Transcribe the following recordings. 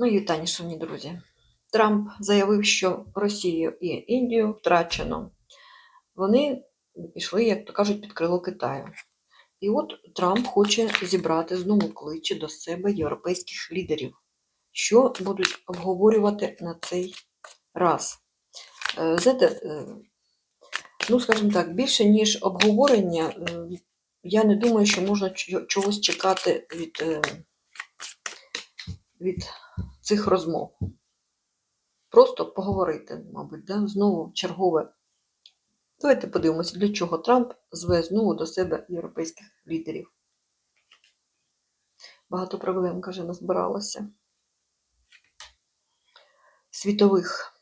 Ну, вітання, шановні друзі. Трамп заявив, що Росію і Індію втрачено. Вони пішли, як то кажуть, під крило Китаю. І от Трамп хоче зібрати знову кличе до себе європейських лідерів. Що будуть обговорювати на цей раз? Е, Знаєте, е, ну, скажімо так, більше, ніж обговорення, я не думаю, що можна чогось чекати від, е, від цих розмов. Просто поговорити, мабуть, да? знову чергове. Давайте подивимося, для чого Трамп зве знову до себе європейських лідерів. Багато проблем, каже, назбиралося. Світових,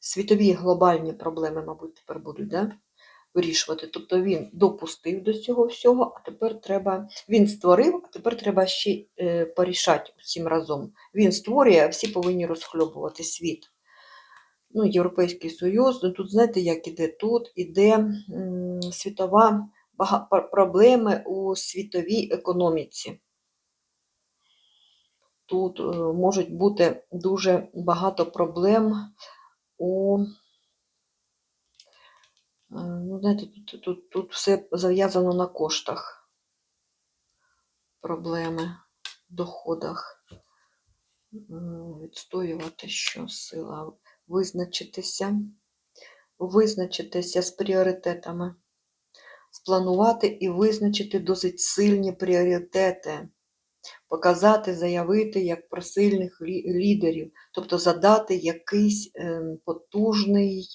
світові глобальні проблеми, мабуть, тепер будуть да? Вирішувати. Тобто він допустив до цього всього, а тепер треба. Він створив, а тепер треба ще е, порішати усім разом. Він створює, а всі повинні розхльобувати світ. Ну, Європейський Союз, ну тут знаєте, як іде тут, іде світова проблеми у світовій економіці. Тут е, можуть бути дуже багато проблем у Ну, знаєте, тут, тут, тут все зав'язано на коштах. Проблеми в доходах. Відстоювати що сила, визначитися, визначитися з пріоритетами, спланувати і визначити досить сильні пріоритети, показати, заявити як про сильних лідерів, тобто задати якийсь ем, потужний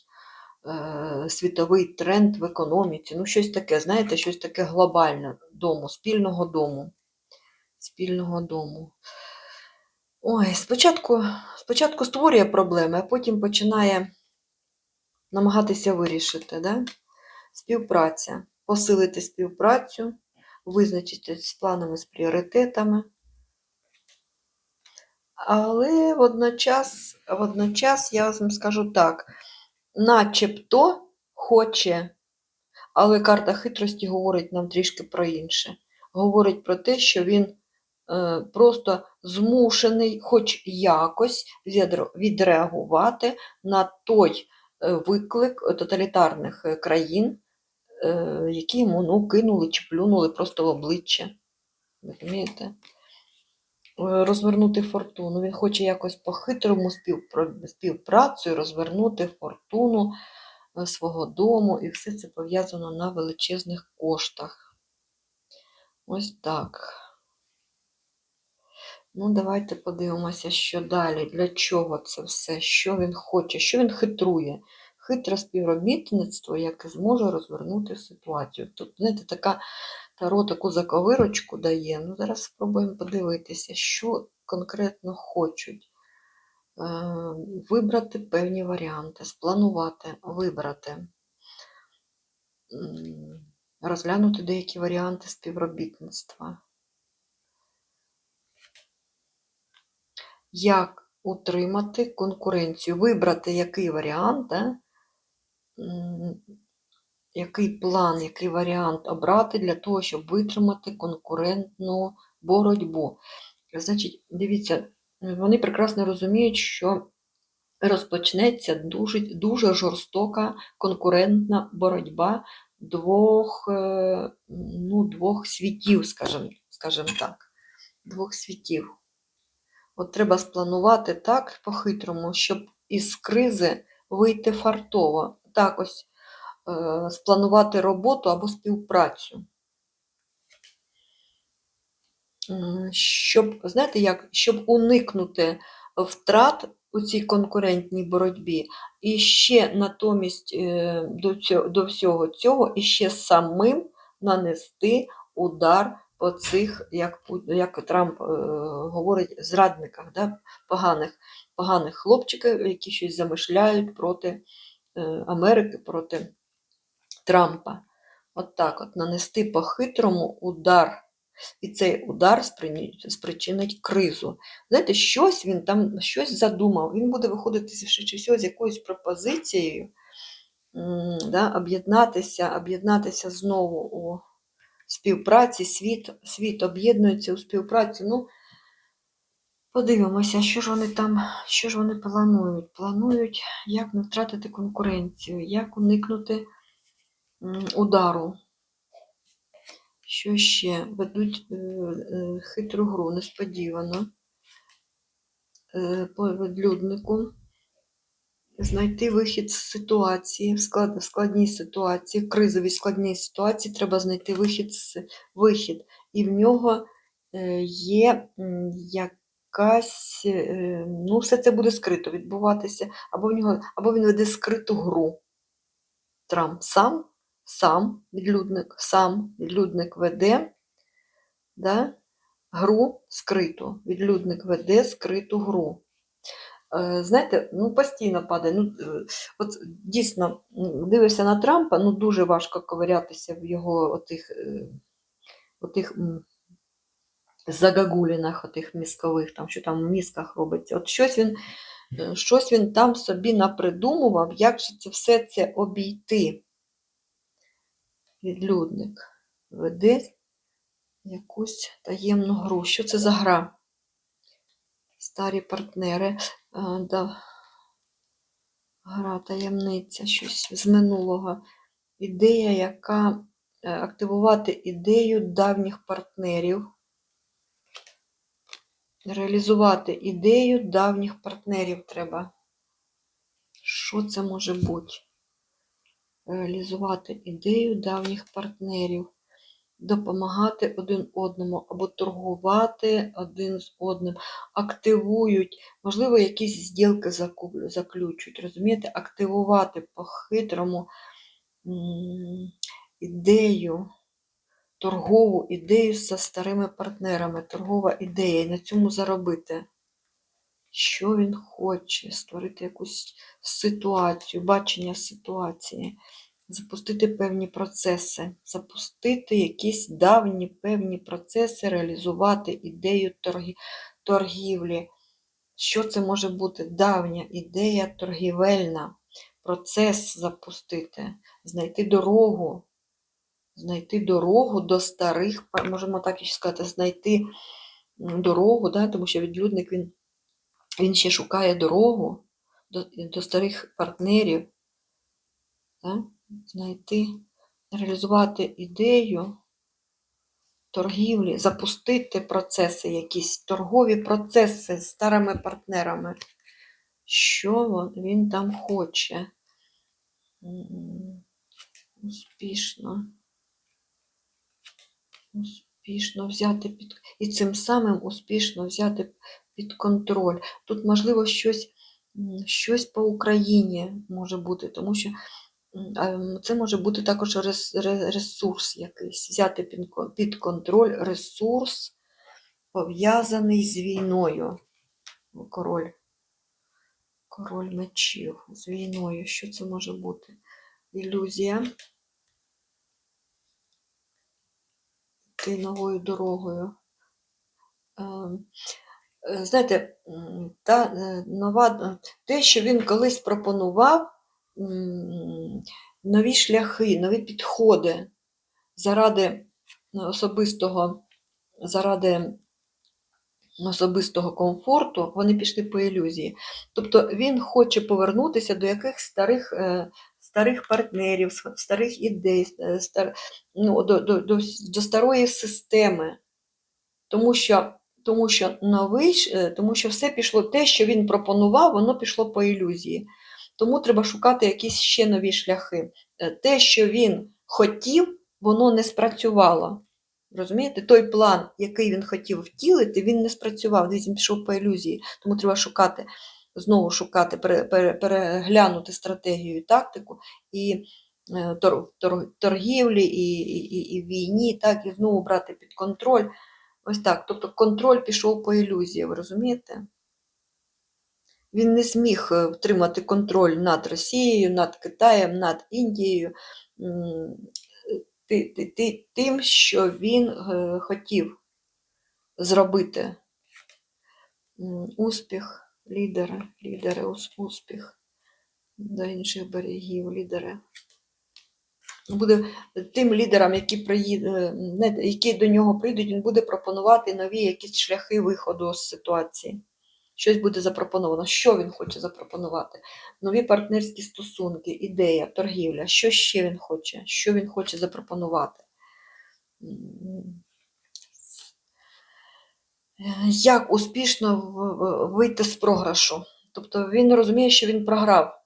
світовий тренд в економіці. Ну, щось таке, знаєте, щось таке глобальне дому, спільного дому. Спільного дому. Ой, спочатку, спочатку створює проблеми, а потім починає намагатися вирішити. Да? Співпраця. Посилити співпрацю, визначитись з планами, з пріоритетами. Але водночас, водночас я вам скажу так, начебто хоче, але карта хитрості говорить нам трішки про інше. Говорить про те, що він е, просто змушений хоч якось відреагувати на той е, виклик тоталітарних е, країн, е, які йому ну, кинули чи плюнули просто в обличчя. Розумієте? Е, Розвернути фортуну. Він хоче якось по-хитрому співпра- співпрацею розвернути фортуну е, свого дому, і все це пов'язано на величезних коштах. Ось так. Ну, давайте подивимося, що далі, для чого це все, що він хоче, що він хитрує. Хитре співробітництво, яке зможе розвернути ситуацію. Тут, знаєте, така таро таку заковирочку дає. Ну, зараз спробуємо подивитися, що конкретно хочуть. Е, Вибрати певні варіанти, спланувати, вибрати, розглянути деякі варіанти співробітництва. Як утримати конкуренцію? Вибрати який варіант, да? Який план, який варіант обрати для того, щоб витримати конкурентну боротьбу. Значить, дивіться, вони прекрасно розуміють, що розпочнеться дуже, дуже жорстока конкурентна боротьба двох, е, ну, двох світів, скажімо, скажімо так. Двох світів. От треба спланувати так по-хитрому, щоб із кризи вийти фартово. Так ось спланувати роботу або співпрацю. Щоб, знаєте, як, щоб уникнути втрат у цій конкурентній боротьбі, і ще натомість е, до, цього, до всього цього, і ще самим нанести удар по цих, як, як Трамп е, говорить, зрадниках, да, поганих, поганих хлопчиків, які щось замишляють проти е, Америки, проти Трампа. От так от нанести по-хитрому удар. І цей удар спричинить кризу. Знаєте, щось він там щось задумав. Він буде виходити з якоюсь пропозицією, да, об'єднатися, об'єднатися знову у співпраці. Світ, світ об'єднується у співпраці. Ну, Подивимося, що ж вони там, що ж вони планують. Планують, як не втратити конкуренцію, як уникнути удару. Що ще? Ведуть е, е, хитру гру, несподівано. Е, По відлюднику. Знайти вихід з ситуації, в склад- складній ситуації, в кризовій складній ситуації треба знайти вихід, вихід. І в нього є м, якась, ну, все це буде скрито відбуватися, або, в нього, або він веде скриту гру. Трамп сам, сам відлюдник, сам відлюдник веде да, гру скриту. Відлюдник веде скриту гру. Е, Знаєте, ну постійно падає. Ну, е, от дійсно, дивишся на Трампа, ну дуже важко ковирятися в його отих, е, отих загагулінах, отих мізкових, там, що там в мізках робиться. От щось він, щось він там собі напридумував, як же це все це обійти. Відлюдник веде якусь таємну гру. Що це за гра? Старі партнери. А, да. Гра, таємниця, щось з минулого. Ідея, яка е, активувати ідею давніх партнерів. Реалізувати ідею давніх партнерів треба. Що це може бути? Реалізувати ідею давніх партнерів. Допомагати один одному або торгувати один з одним, активують, можливо, якісь зділки заключуть, розумієте, активувати по-хитрому ідею, торгову ідею зі старими партнерами, торгова ідея, і на цьому заробити. Що він хоче, створити якусь ситуацію, бачення ситуації запустити певні процеси, запустити якісь давні певні процеси, реалізувати ідею торгі... торгівлі. Що це може бути? Давня ідея торгівельна, процес запустити, знайти дорогу, знайти дорогу до старих, можемо так і сказати, знайти дорогу, да, тому що відлюдник він, він ще шукає дорогу до, до старих партнерів. Да? знайти, реалізувати ідею торгівлі, запустити процеси, якісь торгові процеси з старими партнерами. Що він там хоче? Успішно. Успішно взяти під і цим самим успішно взяти під контроль. Тут, можливо, щось, щось по Україні може бути, тому що Це може бути також ресурс якийсь, взяти під контроль ресурс, пов'язаний з війною. Король. Король мечів з війною. Що це може бути? Ілюзія. Йти новою дорогою. Е, Знаєте, та е, нова, е, те, що він колись пропонував, нові шляхи, нові підходи заради особистого, заради особистого комфорту, вони пішли по ілюзії. Тобто він хоче повернутися до якихось старих, старих партнерів, старих ідей, стар, ну, до, до, до, до старої системи. Тому що, тому що новий, е, тому що все пішло, те, що він пропонував, воно пішло по ілюзії. Тому треба шукати якісь ще нові шляхи. Е, Те, що він хотів, воно не спрацювало. Розумієте, той план, який він хотів втілити, він не спрацював. Дивіться, він пішов по ілюзії. Тому треба шукати, знову шукати, пере- пере- переглянути стратегію і тактику і е, тор, тор, торгівлі, і, і, і, і війні, так, і знову брати під контроль. Ось так. Тобто контроль пішов по ілюзії, ви розумієте? Він не зміг е, втримати контроль над Росією, над Китаєм, над Індією тим, що він е, хотів зробити. Успіх, лідери, лідери, успіх до інших берегів, лідери. Буде тим лідерам, які, приїд... е, які до нього прийдуть, він буде пропонувати нові якісь шляхи виходу з ситуації. Щось буде запропоновано. Що він хоче запропонувати? Нові партнерські стосунки, ідея, торгівля. Що ще він хоче? Що він хоче запропонувати? Як успішно вийти з програшу? Тобто він розуміє, що він програв.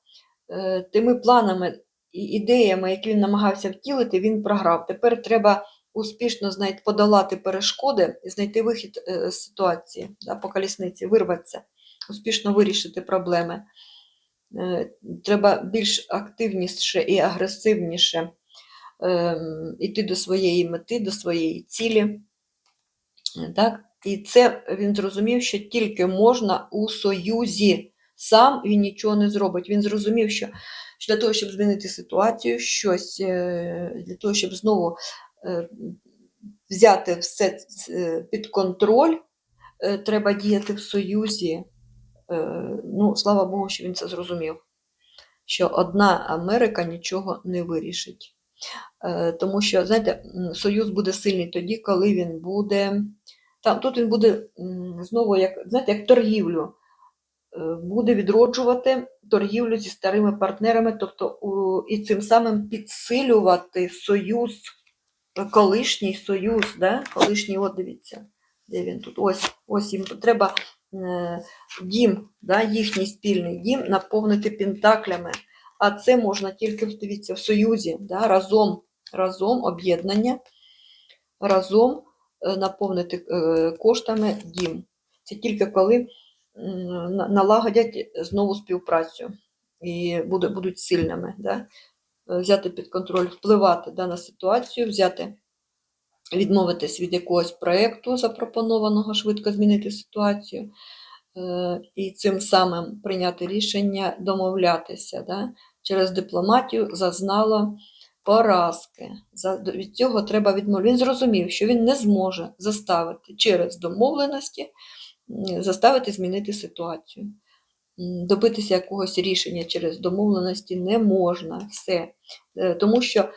Е, Тими планами ідеями, які він намагався втілити, він програв. Тепер треба успішно знаєте, подолати перешкоди і знайти вихід е, з ситуації да, по колісниці, вирватися, успішно вирішити проблеми. Е, Треба більш активніше і агресивніше ем, йти до своєї мети, до своєї цілі. Е, Так? І це він зрозумів, що тільки можна у союзі. Сам він нічого не зробить. Він зрозумів, що, для того, щоб змінити ситуацію, щось е, для того, щоб знову е, взяти все це під контроль, е, треба діяти в союзі. Е, Ну, слава Богу, що він це зрозумів. Що одна Америка нічого не вирішить. Е, Тому що, знаєте, союз буде сильний тоді, коли він буде. Там, тут він буде знову, як, знаєте, як торгівлю, е, буде відроджувати торгівлю зі старими партнерами, тобто і цим самим підсилювати союз, е, колишній союз, да? колишній, от дивіться, де він тут. Ось, ось їм треба е, дім, да? їхній спільний дім наповнити пентаклями. А це можна тільки дивіться, в союзі, да? разом, разом об'єднання, разом е, наповнити е, коштами дім. Це тільки коли налагодять знову співпрацю і будуть сильними. Да? Е, Взяти під контроль, впливати да, на ситуацію, взяти, відмовитись від якогось проєкту запропонованого, швидко змінити ситуацію. е, І цим самим прийняти рішення домовлятися. Да? Через дипломатію зазнало поразки. Від цього треба відмовитися. Він зрозумів, що він не зможе заставити через домовленості, заставити змінити ситуацію. Добитися якогось рішення через домовленості не можна все. Е, Тому що е,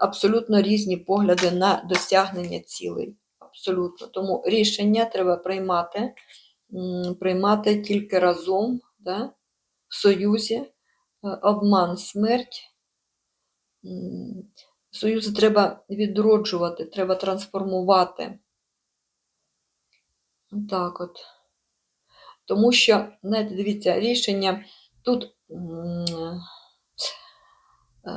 абсолютно різні погляди на досягнення цілей. Абсолютно. Тому рішення треба приймати, приймати тільки разом, да? в союзі, Е, обман, смерть. Союзи треба відроджувати, треба трансформувати. Так от. Тому що, знаєте, дивіться, рішення тут.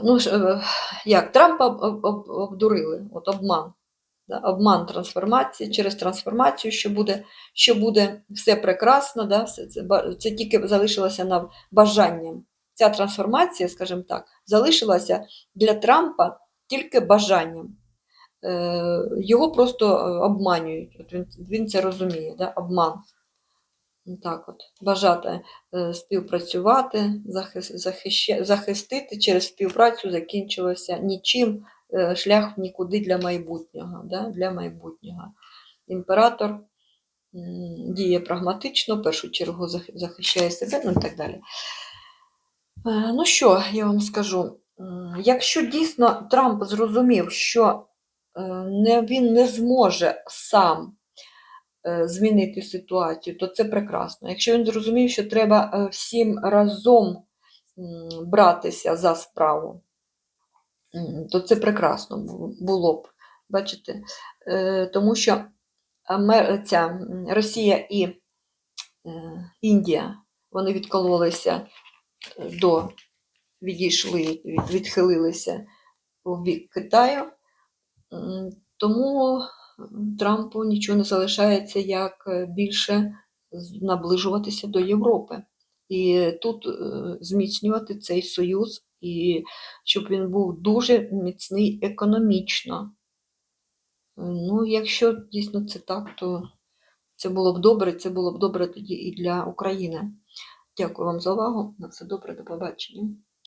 Ну, е, як, Трампа об- об- об- обдурили, от обман. Да? Обман трансформації, через трансформацію, що буде, що буде все прекрасно, да? все це, це тільки залишилося на бажанням. Ця трансформація, скажімо так, залишилася для Трампа тільки бажанням. Е, Його просто е, обманюють. От він, він це розуміє, да? обман. Так от, бажати е, співпрацювати, захис- захистити через співпрацю закінчилося нічим, е, шлях нікуди для майбутнього. Да? Для майбутнього. Імператор діє прагматично, в першу чергу захищає себе, ну і так далі. Е, Ну що, я вам скажу, якщо дійсно Трамп зрозумів, що він не зможе сам змінити ситуацію, то це прекрасно. Якщо він зрозумів, що треба е, всім разом братися за справу, то це прекрасно було б. Бачите? Е, Тому що ця, Росія і е, Індія вони відкололися е, до, відійшли, відхилилися у бік Китаю. Тому Трампу нічого не залишається, як е, більше наближуватися до Європи. І тут е, зміцнювати цей союз, і щоб він був дуже міцний економічно. Ну, якщо дійсно це так, то це було б добре, це було б добре тоді і для України. Дякую вам за увагу. На все добре, до побачення.